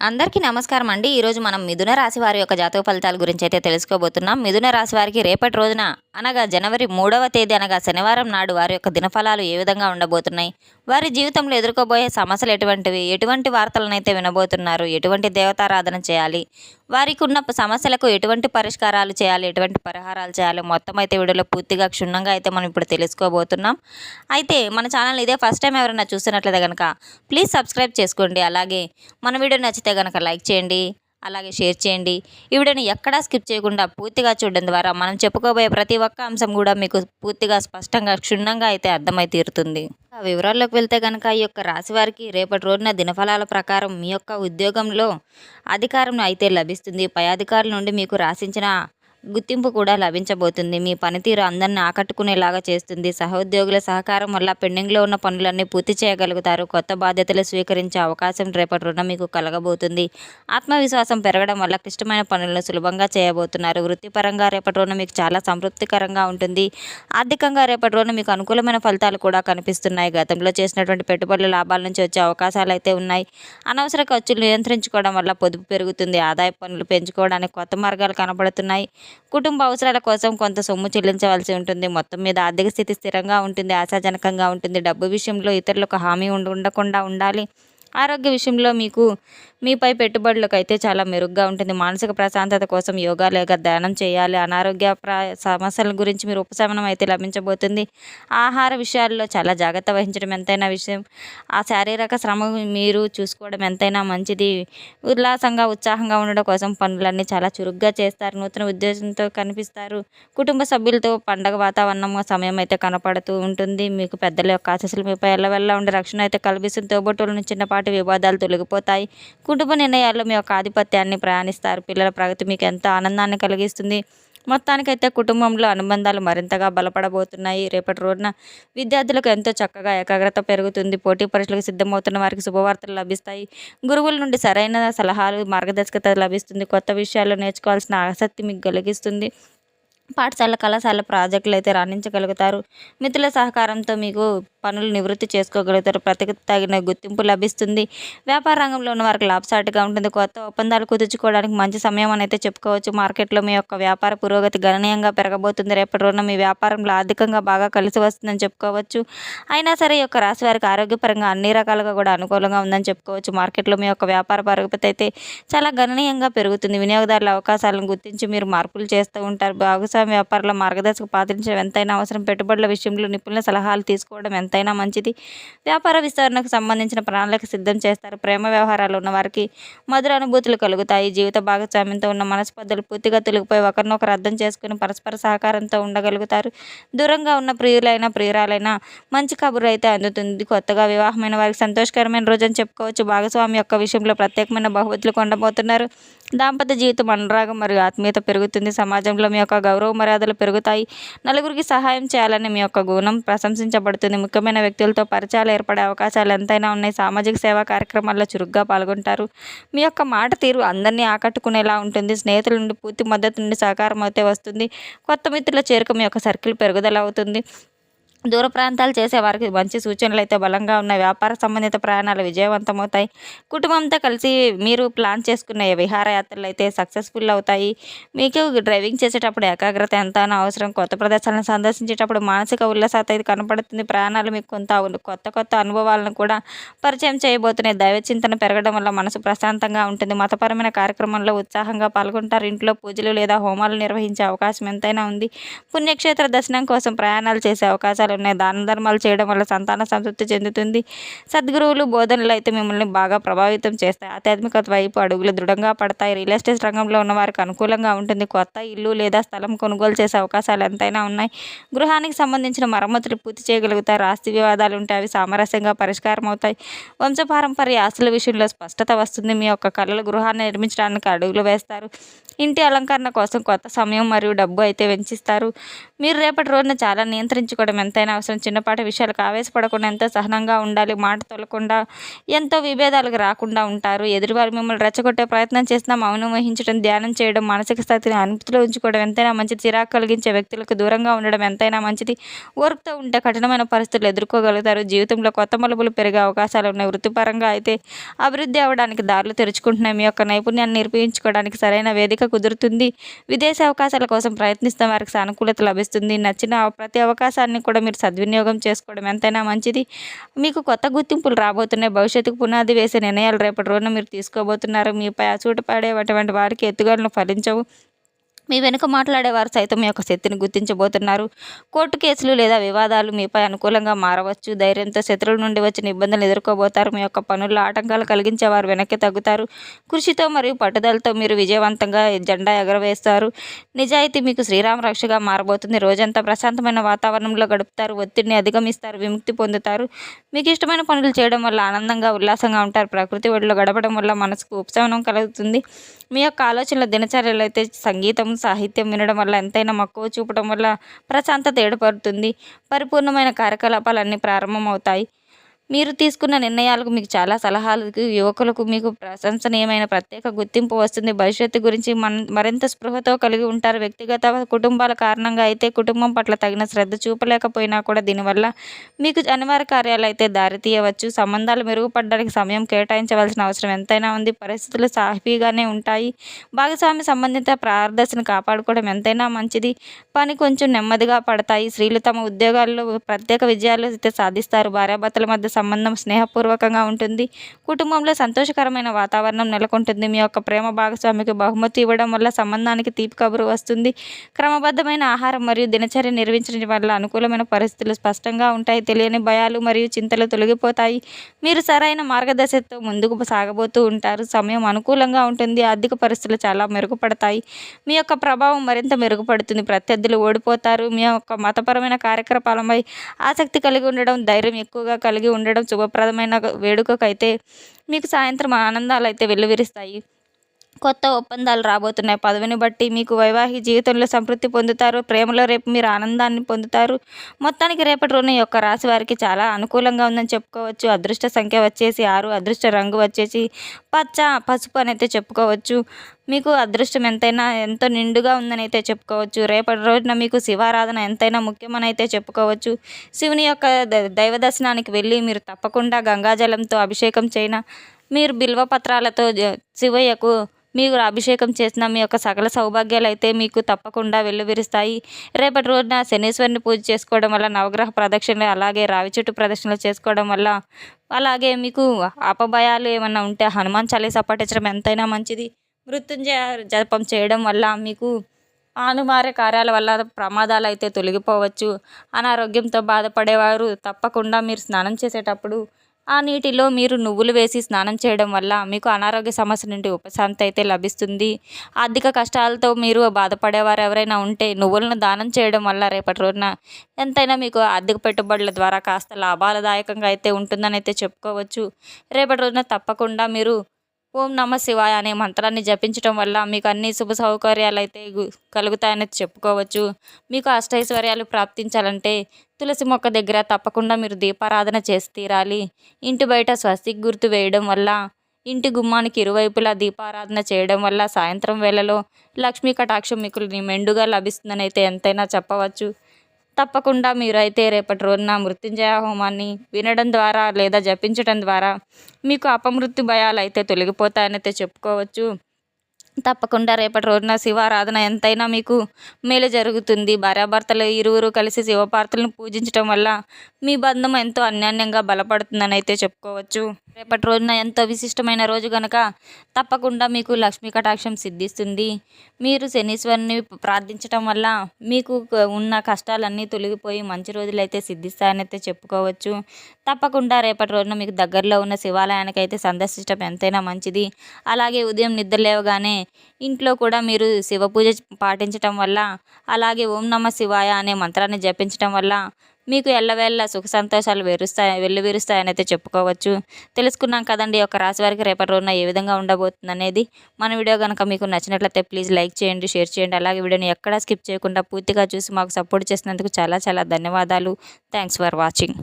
అందరికీ నమస్కారం అండి. ఈరోజు మనం మిథున రాశి వారి యొక్క జాతక ఫలితాల గురించి అయితే తెలుసుకోబోతున్నాం. మిథున రాశి వారికి రేపటి రోజున అనగా జనవరి మూడవ తేదీ అనగా శనివారం నాడు వారి యొక్క దినఫలాలు ఏ విధంగా ఉండబోతున్నాయి? వారి జీవితంలో ఎదుర్కోబోయే సమస్యలు ఎటువంటివి? ఎటువంటి వార్తలనైతే వినబోతున్నారు? ఎటువంటి దేవతారాధన చేయాలి? వారికి ఉన్న సమస్యలకు ఎటువంటి పరిష్కారాలు చేయాలి? ఎటువంటి పరిహారాలు చేయాలి? మొత్తం అయితే వీడియోలో పూర్తిగా క్షుణ్ణంగా అయితే మనం ఇప్పుడు తెలుసుకోబోతున్నాం. అయితే మన ఛానల్ ఇదే ఫస్ట్ టైం ఎవరైనా చూస్తున్నట్లయితే కనుక ప్లీజ్ సబ్స్క్రైబ్ చేసుకోండి. అలాగే మన వీడియో నచ్చితే కనుక లైక్ చేయండి. అలాగే షేర్ చేయండి. ఈ వీడియోని ఎక్కడా స్కిప్ చేయకుండా పూర్తిగా చూడడం ద్వారా మనం చెప్పుకోబోయే ప్రతి ఒక్క అంశం కూడా మీకు పూర్తిగా స్పష్టంగా క్షుణ్ణంగా అయితే అర్థమై తీరుతుంది. ఆ వివరాల్లోకి వెళ్తే కనుక ఈ యొక్క రాశి వారికి రేపటి రోజున దినఫలాల ప్రకారం మీ యొక్క ఉద్యోగంలో అధికారం అయితే లభిస్తుంది. పై అధికారుల నుండి మీకు రాసించిన గుర్తింపు కూడా లభించబోతుంది. మీ పనితీరు అందరిని ఆకట్టుకునేలాగా చేస్తుంది. సహోద్యోగుల సహకారం వల్ల పెండింగ్లో ఉన్న పనులన్నీ పూర్తి చేయగలుగుతారు. కొత్త బాధ్యతలు స్వీకరించే అవకాశం రేపటి రుణం మీకు కలగబోతుంది. ఆత్మవిశ్వాసం పెరగడం వల్ల క్లిష్టమైన పనులను సులభంగా చేయబోతున్నారు. వృత్తిపరంగా రేపటి రుణం మీకు చాలా సంతృప్తికరంగా ఉంటుంది. ఆర్థికంగా రేపటి రుణం మీకు అనుకూలమైన ఫలితాలు కూడా కనిపిస్తున్నాయి. గతంలో చేసినటువంటి పెట్టుబడుల లాభాల నుంచి వచ్చే అవకాశాలు అయితే ఉన్నాయి. అనవసర ఖర్చులు నియంత్రించుకోవడం వల్ల పొదుపు పెరుగుతుంది. ఆదాయ పనులు పెంచుకోవడానికి కొత్త మార్గాలు కనబడుతున్నాయి. కుటుంబ అవసరాల కోసం కొంత సొమ్ము చెల్లించవలసి ఉంటుంది. మొత్తం మీద ఆర్థిక స్థితి స్థిరంగా ఉంటుంది. ఆశాజనకంగా ఉంటుంది. డబ్బు విషయంలో ఇతరులకు హామీ ఉండకుండా ఉండాలి. ఆరోగ్య విషయంలో మీకు మీపై పెట్టుబడులకు అయితే చాలా మెరుగ్గా ఉంటుంది. మానసిక ప్రశాంతత కోసం యోగా లేక ధ్యానం చేయాలి. అనారోగ్య ప్ర సమస్యల గురించి మీరు ఉపశమనం అయితే లభించబోతుంది. ఆహార విషయాల్లో చాలా జాగ్రత్త వహించడం ఎంతైనా విషయం. ఆ శారీరక శ్రమ మీరు చూసుకోవడం ఎంతైనా మంచిది. ఉల్లాసంగా ఉత్సాహంగా ఉండడం కోసం పనులన్నీ చాలా చురుగ్గా చేస్తారు. నూతన ఉద్దేశంతో కనిపిస్తారు. కుటుంబ సభ్యులతో పండగ వాతావరణం సమయం అయితే కనపడుతూ ఉంటుంది. మీకు పెద్దల యొక్క ఆశస్సులు మీపై ఎల్లవెల్లా ఉండే రక్షణ అయితే కల్పిస్తుంది. తోబుట్టుల నుంచి చిన్నపాటి వివాదాలు తొలగిపోతాయి. కుటుంబ నిర్ణయాల్లో మీ యొక్క ఆధిపత్యాన్ని ప్రయాణిస్తారు. పిల్లల ప్రగతి మీకు ఎంత ఆనందాన్ని కలిగిస్తుంది? మొత్తానికైతే కుటుంబంలో అనుబంధాలు మరింతగా బలపడబోతున్నాయి. రేపటి రోజున విద్యార్థులకు ఎంతో చక్కగా ఏకాగ్రత పెరుగుతుంది. పోటీ పరీక్షలకు సిద్ధమవుతున్న వారికి శుభవార్తలు లభిస్తాయి. గురువుల నుండి సరైన సలహాలు మార్గదర్శకత లభిస్తుంది. కొత్త విషయాల్లో నేర్చుకోవాల్సిన ఆసక్తి మీకు కలిగిస్తుంది. పాఠశాల కళాశాల ప్రాజెక్టులు అయితే రాణించగలుగుతారు. మిత్రుల సహకారంతో మీకు పనులు నివృత్తి చేసుకోగలుగుతారు. ప్రతికి తగిన గుర్తింపు లభిస్తుంది. వ్యాపార రంగంలో ఉన్న వారికి లాభసాటిగా ఉంటుంది. కొత్త ఒప్పందాలు కుదుర్చుకోవడానికి మంచి సమయం అని అయితే చెప్పుకోవచ్చు. మార్కెట్లో మీ యొక్క వ్యాపార పురోగతి గణనీయంగా పెరగబోతుంది. రేపటి రోజున మీ వ్యాపారంలో ఆర్థికంగా బాగా కలిసి వస్తుందని చెప్పుకోవచ్చు. అయినా సరే ఈ యొక్క రాశి వారికి ఆరోగ్యపరంగా అన్ని రకాలుగా కూడా అనుకూలంగా ఉందని చెప్పుకోవచ్చు. మార్కెట్లో మీ యొక్క వ్యాపార పురోగతి అయితే చాలా గణనీయంగా పెరుగుతుంది. వినియోగదారుల అవకాశాలను గుర్తించి మీరు మార్పులు చేస్తూ ఉంటారు. భాగస్వామి వ్యాపారంలో మార్గదర్శక పాటించడం ఎంతైనా అవసరం. పెట్టుబడుల విషయంలో నిపుణుల సలహాలు తీసుకోవడం ఎంతైనా మంచిది. వ్యాపార విస్తరణకు సంబంధించిన ప్రణాళిక సిద్ధం చేస్తారు. ప్రేమ వ్యవహారాలు ఉన్న వారికి మధుర అనుభూతులు కలుగుతాయి. జీవిత భాగస్వామ్యంతో ఉన్న మనస్పర్ధలు పూర్తిగా తొలగిపోయి ఒకరినొకరు అర్థం చేసుకుని పరస్పర సహకారంతో ఉండగలుగుతారు. దూరంగా ఉన్న ప్రియులైన ప్రియురాలైన మంచి కబురు అయితే అందుతుంది. కొత్తగా వివాహమైన వారికి సంతోషకరమైన రోజు అని చెప్పుకోవచ్చు. భాగస్వామి యొక్క విషయంలో ప్రత్యేకమైన బహుమతులు కొండబోతున్నారు దాంపత్య జీవితం అనురాగం మరియు ఆత్మీయత పెరుగుతుంది. సమాజంలో మీ యొక్క గౌరవ మర్యాదలు పెరుగుతాయి. నలుగురికి సహాయం చేయాలని మీ యొక్క గుణం ప్రశంసించబడుతుంది. ముఖ్యమైన వ్యక్తులతో పరిచయాలు ఏర్పడే అవకాశాలు ఎంతైనా ఉన్నాయి. సామాజిక సేవా కార్యక్రమాల్లో చురుగ్గా పాల్గొంటారు. మీ యొక్క మాట తీరు అందరినీ ఆకట్టుకునేలా ఉంటుంది. స్నేహితుల నుండి పూర్తి మద్దతు నుండి సహకారం అయితే వస్తుంది. కొత్త మిత్రుల చేరిక మీ యొక్క సర్కిల్ పెరుగుదల అవుతుంది. దూర ప్రాంతాలు చేసే వారికి మంచి సూచనలు అయితే బలంగా ఉన్నాయి వ్యాపార సంబంధిత ప్రయాణాలు విజయవంతమవుతాయి. కుటుంబంతో కలిసి మీరు ప్లాన్ చేసుకున్న విహారయాత్రలు అయితే సక్సెస్ఫుల్ అవుతాయి. మీకు డ్రైవింగ్ చేసేటప్పుడు ఏకాగ్రత ఎంత అవసరం. కొత్త ప్రదేశాలను సందర్శించేటప్పుడు మానసిక ఉల్లాసత అయితే కనపడుతుంది. ప్రయాణాలు మీకు కొంత కొత్త కొత్త అనుభవాలను కూడా పరిచయం చేయబోతున్నాయి. దైవ చింతన పెరగడం వల్ల మనసు ప్రశాంతంగా ఉంటుంది. మతపరమైన కార్యక్రమంలో ఉత్సాహంగా పాల్గొంటారు. ఇంట్లో పూజలు లేదా హోమాలు నిర్వహించే అవకాశం ఎంతైనా ఉంది. పుణ్యక్షేత్ర దర్శనం కోసం ప్రయాణాలు చేసే అవకాశాలు ఉన్నాయి. దాన ధర్మాలు చేయడం వల్ల సంతాన సంతృప్తి చెందుతుంది. సద్గురువులు బోధనలు అయితే మిమ్మల్ని బాగా ప్రభావితం చేస్తాయి. ఆధ్యాత్మికత వైపు అడుగులు దృఢంగా పడతాయి. రియల్ ఎస్టేట్ రంగంలో ఉన్న వారికి అనుకూలంగా ఉంటుంది. కొత్త ఇల్లు లేదా స్థలం కొనుగోలు చేసే అవకాశాలు ఎంతైనా ఉన్నాయి. గృహానికి సంబంధించిన మరమ్మతులు పూర్తి చేయగలుగుతారు ఆస్తి వివాదాలు ఉంటే అవి సామరస్యంగా పరిష్కారం అవుతాయి. వంశపారంపర్య ఆస్తుల విషయంలో స్పష్టత వస్తుంది. మీ యొక్క కళలు గృహాన్ని నిర్మించడానికి అడుగులు వేస్తారు. ఇంటి అలంకరణ కోసం కొత్త సమయం మరియు డబ్బు అయితే వెంచిస్తారు. మీరు రేపటి రోజున చాలా నియంత్రించుకోవడం ఎంతైనా అవసరం. చిన్నపాటి విషయాలకు ఆవేశపడకుండా ఎంతో సహనంగా ఉండాలి. మాట తొలకుండా ఎంతో విభేదాలకు రాకుండా ఉంటారు. ఎదురువారు మిమ్మల్ని రెచ్చగొట్టే ప్రయత్నం చేసినా మౌనం వహించడం ధ్యానం చేయడం మానసిక స్థితిని అనుమతిలో ఉంచుకోవడం ఎంతైనా మంచిది. చిరాకు కలిగించే వ్యక్తులకు దూరంగా ఉండడం ఎంతైనా మంచిది. ఓర్పుతో ఉంటే కఠినమైన పరిస్థితులు ఎదుర్కోగలుగుతారు. జీవితంలో కొత్త మలుపులు పెరిగే అవకాశాలు ఉన్నాయి. వృత్తిపరంగా అయితే అభివృద్ధి అవ్వడానికి దారులు తెరుచుకుంటున్నాయి. మీ యొక్క నైపుణ్యాన్ని నిరూపించుకోవడానికి సరైన వేదిక కుదురుతుంది. విదేశీ అవకాశాల కోసం ప్రయత్నిస్తున్న వారికి సానుకూలత లభిస్తుంది. నచ్చిన ప్రతి అవకాశాన్ని కూడా మీరు సద్వినియోగం చేసుకోవడం ఎంతైనా మంచిది. మీకు కొత్త గుర్తింపులు రాబోతున్నాయి. భవిష్యత్తుకు పునాది వేసే నిర్ణయాలు రేపటి రోజున మీరు తీసుకోబోతున్నారు. మీపై అసూట పడేటువంటి వారికి ఎత్తుగలను ఫలించవు. మీ వెనుక మాట్లాడేవారు సైతం మీ యొక్క శక్తిని గుర్తించబోతున్నారు. కోర్టు కేసులు లేదా వివాదాలు మీపై అనుకూలంగా మారవచ్చు. ధైర్యంతో శత్రువుల నుండి వచ్చిన ఇబ్బందులు ఎదుర్కోబోతారు. మీ యొక్క పనుల్లో ఆటంకాలు కలిగించే వారు వెనక్కి తగ్గుతారు. కృషితో మరియు పట్టుదలతో మీరు విజయవంతంగా జెండా ఎగరవేస్తారు. నిజాయితీ మీకు శ్రీరామ రక్షగా మారబోతుంది. రోజంతా ప్రశాంతమైన వాతావరణంలో గడుపుతారు. ఒత్తిడిని అధిగమిస్తారు. విముక్తి పొందుతారు. మీకు ఇష్టమైన పనులు చేయడం వల్ల ఆనందంగా ఉల్లాసంగా ఉంటారు. ప్రకృతి ఒడిలో గడపడం వల్ల మనసుకు ఉపశమనం కలుగుతుంది. మీ యొక్క ఆలోచనల దినచర్యలు అయితే సంగీతం సాహిత్యం వినడం వల్ల ఎంతైనా మక్కువ చూపడం వల్ల ప్రశాంతత ఏర్పడుతుంది. పరిపూర్ణమైన కార్యకలాపాలన్నీ ప్రారంభమవుతాయి. మీరు తీసుకున్న నిర్ణయాలకు మీకు చాలా సలహాలకు యువకులకు మీకు ప్రశంసనీయమైన ప్రత్యేక గుర్తింపు వస్తుంది. భవిష్యత్తు గురించి మన మరింత స్పృహతో కలిగి ఉంటారు వ్యక్తిగత కుటుంబాల కారణంగా అయితే కుటుంబం పట్ల తగిన శ్రద్ధ చూపలేకపోయినా కూడా దీనివల్ల మీకు అనివార్య కార్యాలు అయితే దారితీయవచ్చు సంబంధాలు మెరుగుపడడానికి సమయం కేటాయించవలసిన అవసరం ఎంతైనా ఉంది. పరిస్థితులు సాఫీగానే ఉంటాయి. భాగస్వామి సంబంధిత ప్రార్థశను కాపాడుకోవడం ఎంతైనా మంచిది. పని కొంచెం నెమ్మదిగా పడతాయి. స్త్రీలు తమ ఉద్యోగాల్లో ప్రత్యేక విజయాలు అయితే సాధిస్తారు. భార్యాభర్తల మధ్య సంబంధం స్నేహపూర్వకంగా ఉంటుంది. కుటుంబంలో సంతోషకరమైన వాతావరణం నెలకొంటుంది. మీ యొక్క ప్రేమ భాగస్వామికి బహుమతి ఇవ్వడం వల్ల సంబంధానికి తీపి కబురు వస్తుంది. క్రమబద్ధమైన ఆహారం మరియు దినచర్య నిర్వహించడం వల్ల అనుకూలమైన పరిస్థితులు స్పష్టంగా ఉంటాయి. తెలియని భయాలు మరియు చింతలు తొలగిపోతాయి. మీరు సరైన మార్గదర్శకతో ముందుకు సాగబోతూ ఉంటారు. సమయం అనుకూలంగా ఉంటుంది. ఆర్థిక పరిస్థితులు చాలా మెరుగుపడతాయి. మీ యొక్క ప్రభావం మరింత మెరుగుపడుతుంది. ప్రత్యర్థులు ఓడిపోతారు. మీ యొక్క మతపరమైన కార్యకలాపాలపై ఆసక్తి కలిగి ఉండడం ధైర్యం ఎక్కువగా కలిగి ఉండడం ఉండడం శుభప్రదమైన వేడుకకైతే మీకు సాయంత్రం ఆనందాలు అయితే వెల్లువిరుస్తాయి. కొత్త ఒప్పందాలు రాబోతున్నాయి. పదవిని బట్టి మీకు వైవాహిక జీవితంలో సంతృప్తి పొందుతారు. ప్రేమలో రేపు మీరు ఆనందాన్ని పొందుతారు. మొత్తానికి రేపటి రోజున యొక్క రాశి వారికి చాలా అనుకూలంగా ఉందని చెప్పుకోవచ్చు. అదృష్ట సంఖ్య వచ్చేసి ఆరు అదృష్ట రంగు వచ్చేసి పచ్చ పసుపు అని అయితే చెప్పుకోవచ్చు. మీకు అదృష్టం ఎంతైనా ఎంతో నిండుగా ఉందని అయితే చెప్పుకోవచ్చు. రేపటి రోజున మీకు శివారాధన ఎంతైనా ముఖ్యమని అయితే చెప్పుకోవచ్చు. శివుని యొక్క దైవ దర్శనానికి వెళ్ళి మీరు తప్పకుండా గంగాజలంతో అభిషేకం చేయన మీరు బిల్వ పత్రాలతో శివయ్యకు మీరు అభిషేకం చేసిన మీ యొక్క సకల సౌభాగ్యాలు అయితే మీకు తప్పకుండా వెల్లువిరుస్తాయి. రేపటి రోజున శనీశ్వరుని పూజ చేసుకోవడం వల్ల నవగ్రహ ప్రదక్షిణలు అలాగే రావి చెట్టు ప్రదక్షిణలు చేసుకోవడం వల్ల అలాగే మీకు అపభయాలు ఏమన్నా ఉంటే హనుమాన్ చాలీసా పఠించడం ఎంతైనా మంచిది. మృత్యుంజయ జపం చేయడం వల్ల మీకు ఆనుమార్య కార్యాల వల్ల ప్రమాదాలు అయితే తొలగిపోవచ్చు. అనారోగ్యంతో బాధపడేవారు తప్పకుండా మీరు స్నానం చేసేటప్పుడు ఆ నీటిలో మీరు నువ్వులు వేసి స్నానం చేయడం వల్ల మీకు అనారోగ్య సమస్య నుండి ఉపశాంతి అయితే లభిస్తుంది. ఆర్థిక కష్టాలతో మీరు బాధపడేవారు ఎవరైనా ఉంటే నువ్వులను దానం చేయడం వల్ల రేపటి రోజున ఎంతైనా మీకు ఆర్థిక పెట్టుబడుల ద్వారా కాస్త లాభాలదాయకంగా అయితే ఉంటుందని అయితే చెప్పుకోవచ్చు. రేపటి రోజున తప్పకుండా మీరు ఓం నమ శివాయ అనే మంత్రాన్ని జపించడం వల్ల మీకు అన్ని శుభ సౌకర్యాలు అయితే కలుగుతాయని చెప్పుకోవచ్చు. మీకు అష్టైశ్వర్యాలు ప్రాప్తించాలంటే తులసి మొక్క దగ్గర తప్పకుండా మీరు దీపారాధన చేసి తీరాలి. ఇంటి బయట స్వస్తిక్ గుర్తు వేయడం వల్ల ఇంటి గుమ్మానికి ఇరువైపులా దీపారాధన చేయడం వల్ల సాయంత్రం వేళలో లక్ష్మీ కటాక్షం మీకు మెండుగా లభిస్తుందని అయితే ఎంతైనా చెప్పవచ్చు. తప్పకుండా మీరైతే రేపటి రోజున మృత్యుంజయ హోమాన్ని వినడం ద్వారా లేదా జపించడం ద్వారా మీకు అపమృత్యు భయాలు అయితే తొలగిపోతాయనైతే చెప్పుకోవచ్చు. తప్పకుండా రేపటి రోజున శివారాధన ఎంతైనా మీకు మేలు జరుగుతుంది. భార్యాభర్తలు ఇరువురు కలిసి శివపార్తలను పూజించడం వల్ల మీ బంధం ఎంతో అన్యోన్యంగా బలపడుతుందని అయితే చెప్పుకోవచ్చు. రేపటి రోజున ఎంతో విశిష్టమైన రోజు కనుక తప్పకుండా మీకు లక్ష్మీ కటాక్షం సిద్ధిస్తుంది. మీరు శనీశ్వరుని ప్రార్థించడం వల్ల మీకు ఉన్న కష్టాలన్నీ తొలగిపోయి మంచి రోజులు అయితే సిద్ధిస్తాయని అయితే చెప్పుకోవచ్చు. తప్పకుండా రేపటి రోజున మీకు దగ్గరలో ఉన్న శివాలయానికి అయితే సందర్శించడం ఎంతైనా మంచిది. అలాగే ఉదయం నిద్ర లేవగానే ఇంట్లో కూడా మీరు శివ పూజ పాటించటం వల్ల అలాగే ఓం నమ శివాయ అనే మంత్రాన్ని జపించటం వల్ల మీకు ఎల్లవేళ్ళ సుఖ సంతోషాలు వెరుస్తాయి వెల్లువిరుస్తాయని అయితే చెప్పుకోవచ్చు. తెలుసుకున్నాం కదండి ఒక రాశి వారికి రేపటి రోజున ఏ విధంగా ఉండబోతుంది అనేది మన వీడియో కనుక మీకు నచ్చినట్లయితే ప్లీజ్ లైక్ చేయండి షేర్ చేయండి. అలాగే వీడియోని ఎక్కడా స్కిప్ చేయకుండా పూర్తిగా చూసి మాకు సపోర్ట్ చేసినందుకు చాలా చాలా ధన్యవాదాలు. Thanks for watching.